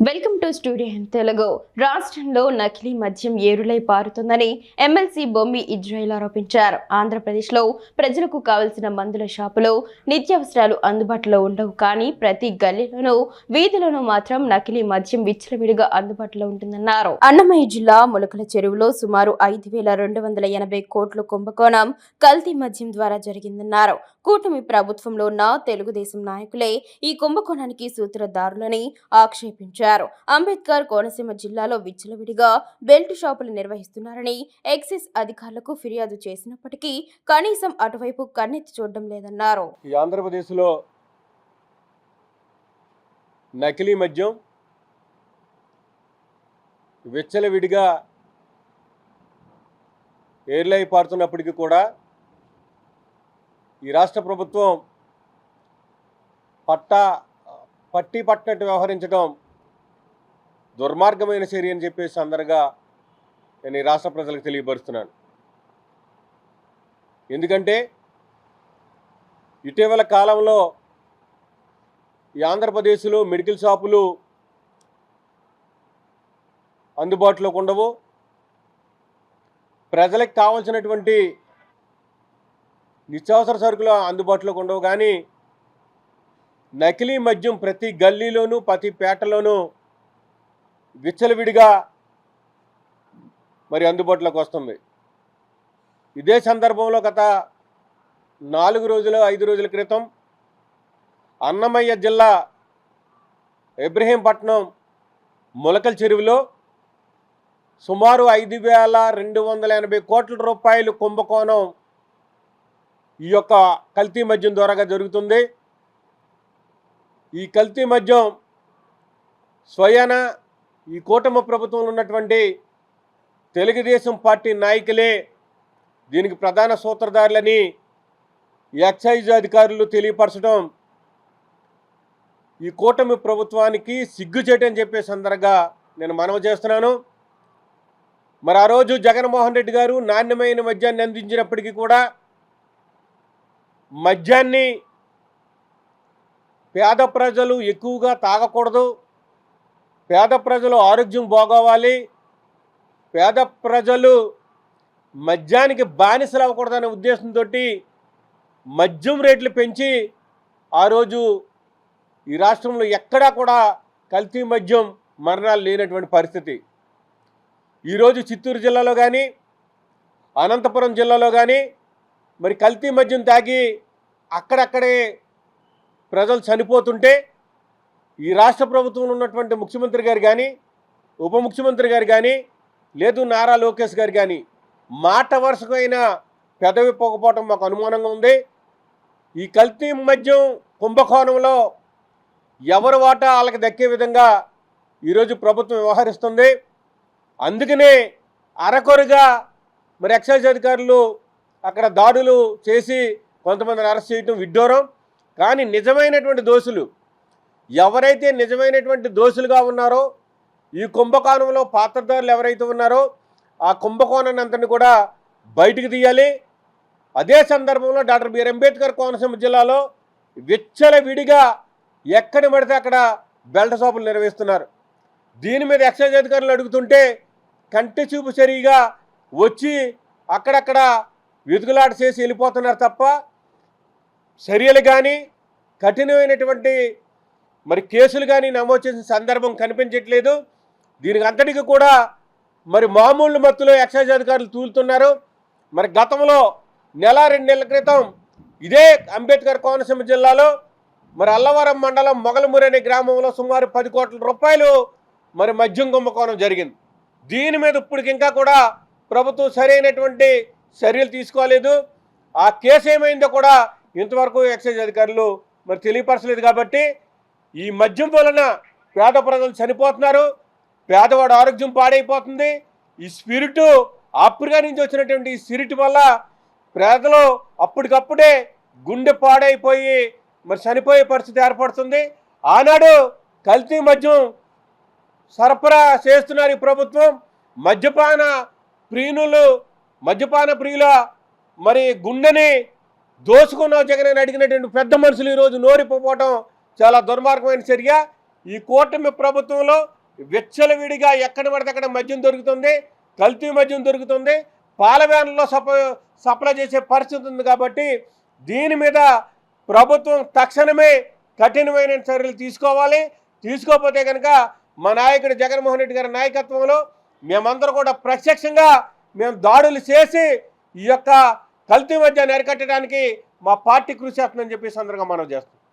Welcome to studio Telugu రాష్ట్రంలో నకిలీ మద్యం ఏరులై పారుతుందని ఎమ్మెల్సీ బొమ్మి ఇజ్రాయిల్ ఆరోపించారు. ఆంధ్రప్రదేశ్లో ప్రజలకు కావలసిన మందుల షాపులో నిత్యావసరాలు అందుబాటులో ఉండవు. కానీ ప్రతి గల్లీలోనూ వీధిలోనూ మాత్రం నకిలీ మద్యం విచ్చలవిడిగా అందుబాటులో ఉంటుందన్నారు. అన్నమయ్య జిల్లా ములకల చెరువులో సుమారు ఐదు వేల రెండు వందల ఎనభై కోట్ల కుంభకోణం కల్తీ మద్యం ద్వారా జరిగిందన్నారు. కూటమి ప్రభుత్వంలో ఉన్న తెలుగుదేశం నాయకులే ఈ కుంభకోణానికి సూత్రధారులని ఆక్షేపించారు. అంబేద్కర్ కోనసీమ జిల్లాలో విచ్చలవిడిగా బెల్ట్ షాపులు నిర్వహిస్తున్నారని ఎక్సైజ్ అధికారులకు ఫిర్యాదు చేసినప్పటికీ కనీసం అటువైపు కన్నెత్తి చూడడం లేదన్నారు. ఈ ఆంధ్రప్రదేశ్లో నకిలీ మద్యం విచ్చలవిడిగా ఏర్లై పారుతున్నప్పటికీ కూడా ఈ రాష్ట్ర ప్రభుత్వం పట్టా పట్టి పట్టినట్టు వ్యవహరించడం దుర్మార్గమైన చర్య అని చెప్పేసి అందరుగా నేను ఈ రాష్ట్ర ప్రజలకు తెలియపరుస్తున్నాను. ఎందుకంటే ఇటీవల కాలంలో ఈ ఆంధ్రప్రదేశ్లో మెడికల్ షాపులు అందుబాటులోకి ఉండవు. ప్రజలకు కావాల్సినటువంటి నిత్యావసర సరుకులు అందుబాటులోకి ఉండవు. కానీ నకిలీ మద్యం ప్రతి గల్లీలోనూ ప్రతి పేటలోనూ విచ్చలవిడిగా మరి అందుబాటులోకి వస్తుంది. ఇదే సందర్భంలో గత నాలుగు రోజులు ఐదు రోజుల క్రితం అన్నమయ్య జిల్లా ఇబ్రహీంపట్నం మొలకల చెరువులో సుమారు ఐదు వేల రెండు వందల ఎనభై కోట్ల రూపాయలు కుంభకోణం ఈ యొక్క కల్తీ మద్యం ద్వారాగా జరుగుతుంది. ఈ కల్తీ మద్యం స్వయాన ఈ కూటమి ప్రభుత్వంలో ఉన్నటువంటి తెలుగుదేశం పార్టీ నాయకులే దీనికి ప్రధాన సూత్రధారులని ఎక్సైజ్ అధికారులు తెలియపరచడం ఈ కూటమి ప్రభుత్వానికి సిగ్గుచేటని చెప్పే సందర్భంగా నేను మనవి చేస్తున్నాను. మరి ఆ రోజు జగన్మోహన్ రెడ్డి గారు నాణ్యమైన మద్యాన్ని అందించినప్పటికీ కూడా మద్యాన్ని పేద ప్రజలు ఎక్కువగా తాగకూడదు. పేద ప్రజలు ఆరోగ్యం బాగోవాలి. పేద ప్రజలు మద్యానికి బానిసలు అవ్వకూడదనే ఉద్దేశంతో మద్యం రేట్లు పెంచి ఆ రోజు ఈ రాష్ట్రంలో ఎక్కడా కూడా కల్తీ మద్యం మరణాలు లేనటువంటి పరిస్థితి. ఈరోజు చిత్తూరు జిల్లాలో కానీ అనంతపురం జిల్లాలో కానీ మరి కల్తీ మద్యం తాగి అక్కడక్కడే ప్రజలు చనిపోతుంటే ఈ రాష్ట్ర ప్రభుత్వంలో ఉన్నటువంటి ముఖ్యమంత్రి గారు కానీ ఉప ముఖ్యమంత్రి గారు కానీ లేదు నారా లోకేష్ గారు కానీ మాట వరుసకైన పెదవి పోకపోవటం మాకు అనుమానంగా ఉంది. ఈ కల్తీ మద్యం కుంభకోణంలో ఎవరి వాటా వాళ్ళకి దక్కే విధంగా ఈరోజు ప్రభుత్వం వ్యవహరిస్తుంది. అందుకనే అరకొరగా మరి ఎక్సైజ్ అధికారులు అక్కడ దాడులు చేసి కొంతమందిని అరెస్ట్ చేయటం విడ్డూరం. కానీ నిజమైనటువంటి దోషులు ఎవరైతే నిజమైనటువంటి దోషులుగా ఉన్నారో ఈ కుంభకోణంలో పాత్రదారులు ఎవరైతే ఉన్నారో ఆ కుంభకోణాన్ని కూడా బయటికి తీయాలి. అదే సందర్భంలో డాక్టర్ బిఆర్ అంబేద్కర్ కోనసీమ జిల్లాలో విచ్చల విడిగా ఎక్కడ పడితే అక్కడ బెల్ట్ షాపులు నిర్వహిస్తున్నారు. దీని మీద ఎక్సైజ్ అధికారులు అడుగుతుంటే కంటి చూపు సరిగా వచ్చి అక్కడక్కడ వెతుకులాట చేసి వెళ్ళిపోతున్నారు తప్ప చర్యలు కానీ కఠినమైనటువంటి మరి కేసులు కానీ నమోదు చేసిన సందర్భం కనిపించట్లేదు. దీనికి అంతటికి కూడా మరి మామూలు మత్తులో ఎక్సైజ్ అధికారులు తూలుతున్నారు. మరి గతంలో నెల రెండు నెలల క్రితం ఇదే అంబేద్కర్ కోనసీమ జిల్లాలో మరి అల్లవరం మండలం మొగలమూరి అనే గ్రామంలో సుమారు పది కోట్ల రూపాయలు మరి మద్యం కుంభకోణం జరిగింది. దీని మీద ఇప్పటికి ఇంకా కూడా ప్రభుత్వం సరైనటువంటి చర్యలు తీసుకోలేదు. ఆ కేసు ఏమైందో కూడా ఇంతవరకు ఎక్సైజ్ అధికారులు మరి తెలియపరచలేదు కాబట్టి ఈ మద్యం వలన పేద ప్రజలు చనిపోతున్నారు. పేదవాడు ఆరోగ్యం పాడైపోతుంది. ఈ స్పిరిట్ ఆఫ్రికా నుంచి వచ్చినటువంటి ఈ స్పిరిట్ వల్ల పేదలు అప్పటికప్పుడే గుండె పాడైపోయి మరి చనిపోయే పరిస్థితి ఏర్పడుతుంది. ఆనాడు కల్తీ మద్యం సరఫరా చేస్తున్నారు ఈ ప్రభుత్వం. మద్యపాన ప్రియులు మద్యపాన ప్రియుల మరి గుండెని దోసుకున్నావు జగన్ అని అడిగినటువంటి పెద్ద మనుషులు ఈరోజు నోరిపోవటం చాలా దుర్మార్గమైన చర్య. ఈ కూటమి ప్రభుత్వంలో విచ్చలవిడిగా ఎక్కడ పడితే అక్కడ మద్యం దొరుకుతుంది కల్తీ మద్యం దొరుకుతుంది పాలవ్యాన్లో సప సప్లై చేసే పరిస్థితి ఉంది కాబట్టి దీని మీద ప్రభుత్వం తక్షణమే కఠినమైన చర్యలు తీసుకోవాలి. తీసుకోకపోతే కనుక మా నాయకుడు జగన్మోహన్ రెడ్డి గారి నాయకత్వంలో మేమందరూ కూడా ప్రత్యక్షంగా మేము దాడులు చేసి ఈ యొక్క కల్తీ మద్యాన్ని అరికట్టడానికి మా పార్టీ కృషి చేస్తుందని చెప్పి సందర్భంగా మనం చేస్తాం